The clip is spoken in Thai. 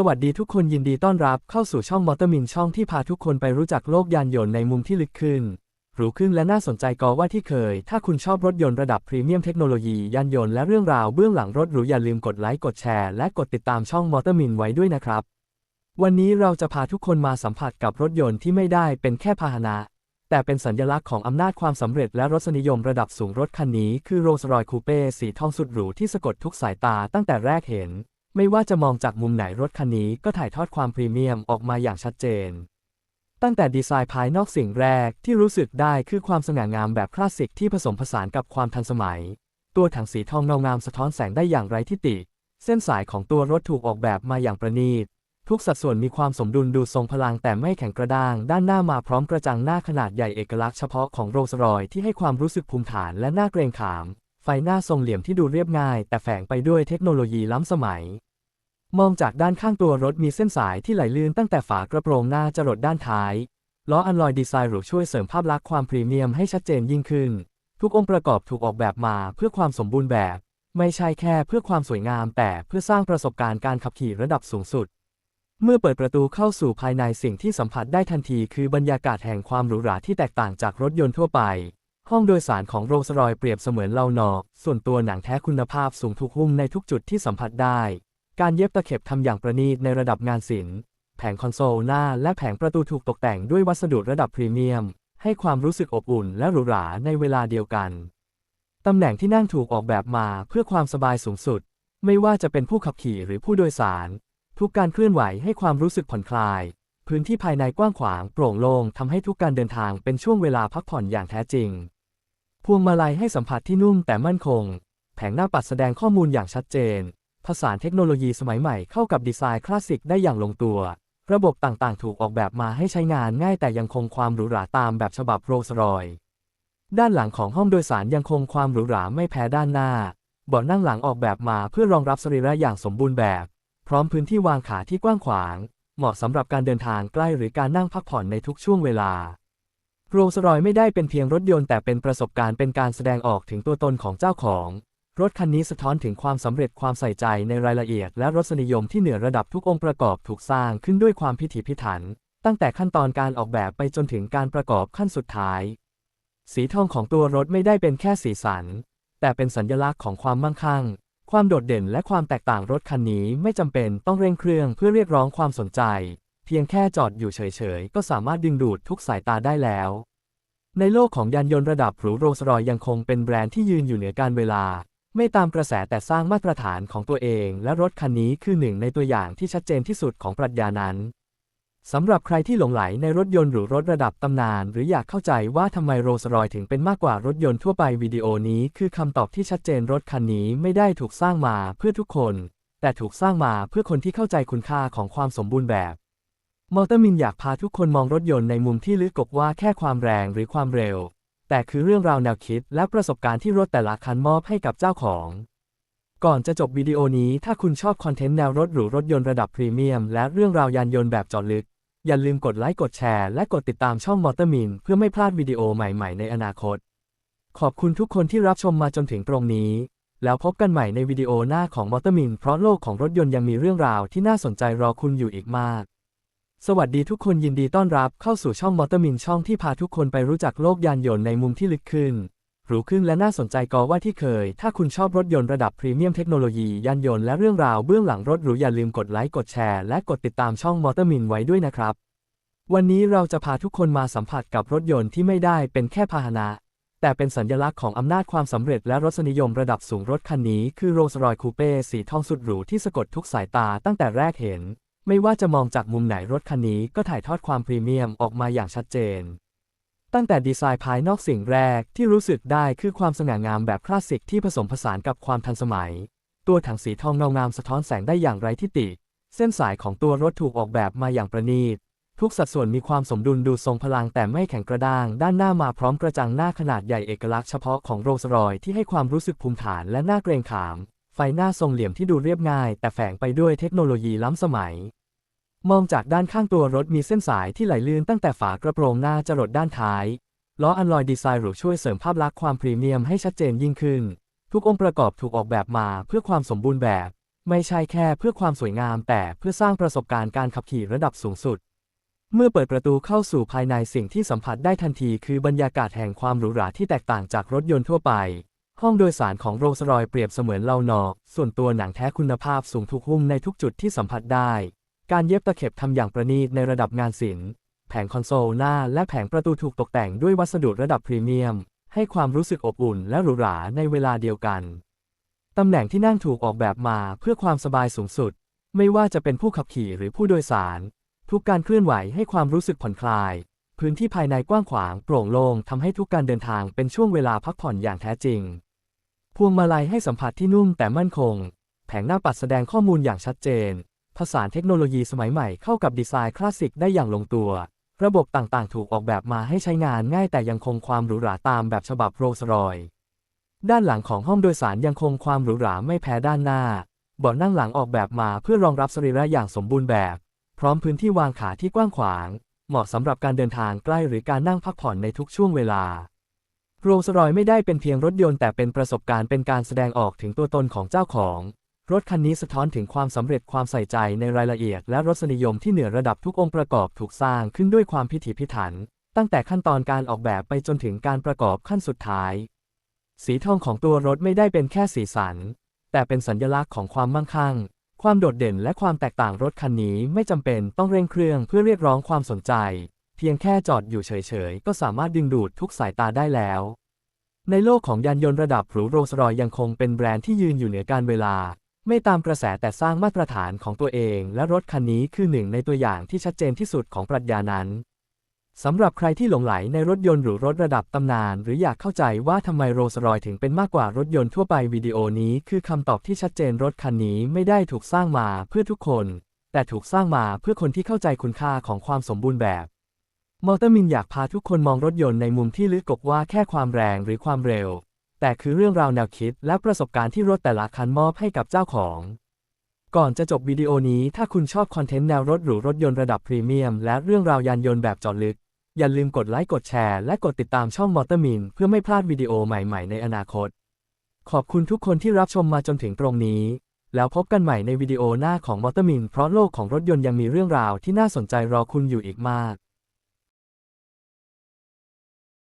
สวัสดีทุกคนยินดีต้อนรับเข้าสู่ช่องมอเตอร์มินช่องที่พาทุกคนไปรู้จักโลกยานยนต์ในมุมที่ลึกขึ้น หรูขึ้นและน่าสนใจกอว่าที่เคย ถ้าคุณชอบรถยนต์ระดับพรีเมียมเทคโนโลยียานยนต์และเรื่องราวเบื้องหลังรถหรูอย่าลืมกดไลค์กดแชร์และกดติดตามช่องมอเตอร์มินไว้ด้วยนะครับ วันนี้เราจะพาทุกคนมาสัมผัสกับรถยนต์ที่ไม่ได้เป็นแค่พาหนะ แต่เป็นสัญลักษณ์ของอำนาจความสำเร็จและรสนิยมระดับสูงรถคันนี้คือโรลส์รอยคูเป้สีทองสุดหรูที่สะกดทุกสายตาตั้งแต่แรกเห็น ไม่ว่าจะมองจากมุมไหนรถคันนี้ก็ถ่ายทอดความพรีเมียมออกมาอย่างชัดเจน ตั้งแต่ดีไซน์ภายนอกสิ่งแรกที่รู้สึกได้คือความสง่างามแบบคลาสสิกที่ผสมผสานกับความทันสมัย ตัวถังสีทองเงางามสะท้อนแสงได้อย่างไร้ที่ติเส้นสายของตัวรถถูกออกแบบมาอย่างประณีต ทุกสัดส่วนมีความสมดุลดูทรงพลังแต่ไม่แข็งกระด้าง ด้านหน้ามาพร้อมกระจังหน้าขนาดใหญ่เอกลักษณ์เฉพาะของโรลส์รอยที่ให้ความรู้สึกภูมิฐานและน่าเกรงขาม ฟหน้าทรงเหลี่ยมที่ดูเรียบง่าย แต่แฝงไปด้วยเทคโนโลยีล้ำสมัย มองจากด้านข้างตัวรถมีเส้นสายที่ไหลลื่นตั้งแต่ฝากระโปรงหน้าจรดด้านท้าย ล้ออัลลอยดีไซน์หรูช่วยเสริมภาพลักษณ์ความพรีเมียมให้ชัดเจนยิ่งขึ้น ทุกองค์ประกอบถูกออกแบบมาเพื่อความสมบูรณ์แบบ ไม่ใช่แค่เพื่อความสวยงาม แต่เพื่อสร้างประสบการณ์การขับขี่ระดับสูงสุด เมื่อเปิดประตูเข้าสู่ภายในสิ่งที่สัมผัสได้ทันที คือบรรยากาศแห่งความหรูหราที่แตกต่างจากรถยนต์ทั่วไป ห้องโดยสารของโรลส์รอยเปรียบเสมือนเล่านอกส่วนตัวหนังแท้คุณภาพสูงทุกหุ้มในทุกจุดที่สัมผัสได้ การเย็บตะเข็บทำอย่างประณีตในระดับงานศิลป์ แผงคอนโซลหน้าและแผงประตูถูกตกแต่งด้วยวัสดุระดับพรีเมียม ให้ความรู้สึกอบอุ่นและหรูหราในเวลาเดียวกัน ตำแหน่งที่นั่งถูกออกแบบมาเพื่อความสบายสูงสุด ไม่ว่าจะเป็นผู้ขับขี่หรือผู้โดยสาร ทุกการเคลื่อนไหวให้ความรู้สึกผ่อนคลายพื้นที่ภายในกว้างขวางโปร่งโล่งทำให้ทุกการเดินทางเป็นช่วงเวลาพักผ่อนอย่างแท้จริง พวงมาลัยให้สัมผัสที่นุ่มแต่มั่นคง แผงหน้าปัดแสดงข้อมูลอย่างชัดเจน ผสานเทคโนโลยีสมัยใหม่เข้ากับดีไซน์คลาสสิกได้อย่างลงตัว ระบบต่างๆ ถูกออกแบบมาให้ใช้งานง่ายแต่ยังคงความหรูหราตามแบบฉบับโรลส์รอยด้านหลังของห้องโดยสารยังคงความหรูหราไม่แพ้ด้านหน้าเบาะนั่งหลังออกแบบมาเพื่อรองรับสรีระอย่างสมบูรณ์แบบ พร้อมพื้นที่วางขาที่กว้างขวาง เหมาะสำหรับการเดินทางใกล้หรือการนั่งพักผ่อนในทุกช่วงเวลา โรลส์รอยไม่ได้เป็นเพียงรถยนต์แต่เป็นประสบการณ์เป็นการแสดงออกถึงตัวตนของเจ้าของ รถคันนี้สะท้อนถึงความสำเร็จความใส่ใจในรายละเอียด และรสนิยมที่เหนือระดับทุกองค์ประกอบถูกสร้างขึ้นด้วยความพิถีพิถัน ตั้งแต่ขั้นตอนการออกแบบไปจนถึงการประกอบขั้นสุดท้าย สีทองของตัวรถไม่ได้เป็นแค่สีสัน แต่เป็นสัญลักษณ์ของความมั่งคั่ง ความโดดเด่นและความแตกต่างรถคันนี้ไม่จำเป็นต้องเร่งเครื่องเพื่อเรียกร้องความสนใจ เพียงแค่จอดอยู่เฉยๆ ก็สามารถดึงดูดทุกสายตาได้แล้ว ในโลกของยานยนต์ระดับหรูโรลส์รอยยังคงเป็นแบรนด์ที่ยืนอยู่เหนือการเวลา ไม่ตามกระแสแต่สร้างมาตรฐานของตัวเอง และรถคันนี้คือหนึ่งในตัวอย่างที่ชัดเจนที่สุดของปรัชญานั้นสำหรับใครที่หลงไหลในรถยนต์หรือรถระดับตำนาน หรืออยากเข้าใจว่าทำไมโรลส์รอยถึงเป็นมากกว่ารถยนต์ทั่วไปวิดีโอนี้คือคำตอบที่ชัดเจนรถคันนี้ไม่ได้ถูกสร้างมาเพื่อทุกคน แต่ถูกสร้างมาเพื่อคนที่เข้าใจคุณค่าของความสมบูรณ์แบบ มอเตอร์มินอยากพาทุกคนมองรถยนต์ในมุมที่ลึกกว่าแค่ความแรงหรือความเร็ว แต่คือเรื่องราวแนวคิดและประสบการณ์ที่รถแต่ละคันมอบให้กับเจ้าของ ก่อนจะจบวิดีโอนี้ถ้าคุณชอบคอนเทนต์แนวรถหรูรถยนต์ระดับพรีเมียมและเรื่องราวยานยนต์แบบเจาะลึก อย่าลืมกดไลค์กดแชร์และกดติดตามช่องมอเตอร์มินเพื่อไม่พลาดวิดีโอใหม่ๆ ในอนาคต ขอบคุณทุกคนที่รับชมมาจนถึงตรงนี้ แล้วพบกันใหม่ในวิดีโอหน้าของมอเตอร์มินเพราะโลกของรถยนต์ยังมีเรื่องราวที่น่าสนใจรอคุณอยู่อีกมาก สวัสดีทุกคนยินดีต้อนรับเข้าสู่ช่องมอเตอร์มินช่องที่พาทุกคนไปรู้จักโลกยานยนต์ในมุมที่ลึกขึ้น หรูขึ้นและน่าสนใจกอว่าที่เคย ถ้าคุณชอบรถยนต์ระดับพรีเมียมเทคโนโลยียานยนต์และเรื่องราวเบื้องหลังรถหรูอย่าลืมกดไลค์กดแชร์และกดติดตามช่องมอเตอร์มินไว้ด้วยนะครับ วันนี้เราจะพาทุกคนมาสัมผัสกับรถยนต์ที่ไม่ได้เป็นแค่พาหนะ แต่เป็นสัญลักษณ์ของอำนาจความสำเร็จและรสนิยมระดับสูงรถคันนี้คือโรลส์รอยคูเป้สีทองสุดหรูที่สะกดทุกสายตาตั้งแต่แรกเห็น ไม่ว่าจะมองจากมุมไหนรถคันนี้ก็ถ่ายทอดความพรีเมียมออกมาอย่างชัดเจน ตั้งแต่ดีไซน์ภายนอกสิ่งแรกที่รู้สึกได้คือความสง่างามแบบคลาสสิกที่ผสมผสานกับความทันสมัย ตัวถังสีทองเงางามสะท้อนแสงได้อย่างไร้ที่ติ เส้นสายของตัวรถถูกออกแบบมาอย่างประณีต ทุกสัดส่วนมีความสมดุลดูทรงพลังแต่ไม่แข็งกระด้าง ด้านหน้ามาพร้อมกระจังหน้าขนาดใหญ่เอกลักษณ์เฉพาะของโรลส์รอยที่ให้ความรู้สึกภูมิฐานและน่าเกรงขาม ไฟหน้าทรงเหลี่ยมที่ดูเรียบง่าย แต่แฝงไปด้วยเทคโนโลยีล้ำสมัย มองจากด้านข้างตัวรถมีเส้นสายที่ไหลลื่นตั้งแต่ฝากระโปรงหน้าจรดด้านท้าย ล้ออัลลอยดีไซน์หรูช่วยเสริมภาพลักษณ์ความพรีเมียมให้ชัดเจนยิ่งขึ้น ทุกองค์ประกอบถูกออกแบบมาเพื่อความสมบูรณ์แบบ ไม่ใช่แค่เพื่อความสวยงาม แต่เพื่อสร้างประสบการณ์การขับขี่ระดับสูงสุด เมื่อเปิดประตูเข้าสู่ภายในสิ่งที่สัมผัสได้ทันทีคือบรรยากาศแห่งความหรูหราที่แตกต่างจากรถยนต์ทั่วไป ห้องโดยสารของโรลส์รอยเปรียบเสมือนเล่านอกส่วนตัวหนังแท้คุณภาพสูงทุกหุ้มในทุกจุดที่สัมผัสได้ การเย็บตะเข็บทำอย่างประณีตในระดับงานศิลป์แผงคอนโซลหน้าและแผงประตูถูกตกแต่งด้วยวัสดุระดับพรีเมียม ให้ความรู้สึกอบอุ่นและหรูหราในเวลาเดียวกัน ตำแหน่งที่นั่งถูกออกแบบมาเพื่อความสบายสูงสุด ไม่ว่าจะเป็นผู้ขับขี่หรือผู้โดยสาร ทุกการเคลื่อนไหวให้ความรู้สึกผ่อนคลาย พื้นที่ภายในกว้างขวางโปร่งโล่งทำให้ทุกการเดินทางเป็นช่วงเวลาพักผ่อนอย่างแท้จริง พวงมาลัยให้สัมผัสที่นุ่มแต่มั่นคง แผงหน้าปัดแสดงข้อมูลอย่างชัดเจน ผสานเทคโนโลยีสมัยใหม่เข้ากับดีไซน์คลาสสิกได้อย่างลงตัว ระบบต่างๆ ถูกออกแบบมาให้ใช้งานง่ายแต่ยังคงความหรูหราตามแบบฉบับโรลส์รอยด้านหลังของห้องโดยสารยังคงความหรูหราไม่แพ้ด้านหน้าเบาะนั่งหลังออกแบบมาเพื่อรองรับสรีระอย่างสมบูรณ์แบบ พร้อมพื้นที่วางขาที่กว้างขวาง เหมาะสำหรับการเดินทางใกล้หรือการนั่งพักผ่อนในทุกช่วงเวลาโรลส์รอยไม่ได้เป็นเพียงรถยนต์แต่เป็นประสบการณ์เป็นการแสดงออกถึงตัวตนของเจ้าของ รถคันนี้สะท้อนถึงความสำเร็จความใส่ใจในรายละเอียด และรสนิยมที่เหนือระดับทุกองค์ประกอบถูกสร้างขึ้นด้วยความพิถีพิถัน ตั้งแต่ขั้นตอนการออกแบบไปจนถึงการประกอบขั้นสุดท้าย สีทองของตัวรถไม่ได้เป็นแค่สีสัน แต่เป็นสัญลักษณ์ของความมั่งคั่ง ความโดดเด่นและความแตกต่างรถคันนี้ไม่จำเป็นต้องเร่งเครื่องเพื่อเรียกร้องความสนใจ เพียงแค่จอดอยู่เฉยๆ ก็สามารถดึงดูดทุกสายตาได้แล้ว ในโลกของยานยนต์ระดับหรูโรลส์รอยยังคงเป็นแบรนด์ที่ยืนอยู่เหนือการเวลา ไม่ตามกระแสแต่สร้างมาตรฐานของตัวเอง และรถคันนี้คือหนึ่งในตัวอย่างที่ชัดเจนที่สุดของปรัชญานั้นสำหรับใครที่หลงไหลในรถยนต์หรือรถระดับตำนาน หรืออยากเข้าใจว่าทำไมโรลส์รอยถึงเป็นมากกว่ารถยนต์ทั่วไปวิดีโอนี้คือคำตอบที่ชัดเจนรถคันนี้ไม่ได้ถูกสร้างมาเพื่อทุกคน แต่ถูกสร้างมาเพื่อคนที่เข้าใจคุณค่าของความสมบูรณ์แบบ มอเตอร์มินอยากพาทุกคนมองรถยนต์ในมุมที่ลึกกว่าแค่ความแรงหรือความเร็ว แต่คือเรื่องราวแนวคิดและประสบการณ์ที่รถแต่ละคันมอบให้กับเจ้าของ ก่อนจะจบวิดีโอนี้ถ้าคุณชอบคอนเทนต์แนวรถหรูรถยนต์ระดับพรีเมียมและเรื่องราวยานยนต์แบบเจาะลึก อย่าลืมกดไลค์กดแชร์และกดติดตามช่องมอเตอร์มินเพื่อไม่พลาดวิดีโอใหม่ๆในอนาคต ขอบคุณทุกคนที่รับชมมาจนถึงตรงนี้ แล้วพบกันใหม่ในวิดีโอหน้าของมอเตอร์มินเพราะโลกของรถยนต์ยังมีเรื่องราวที่น่าสนใจรอคุณอยู่อีกมาก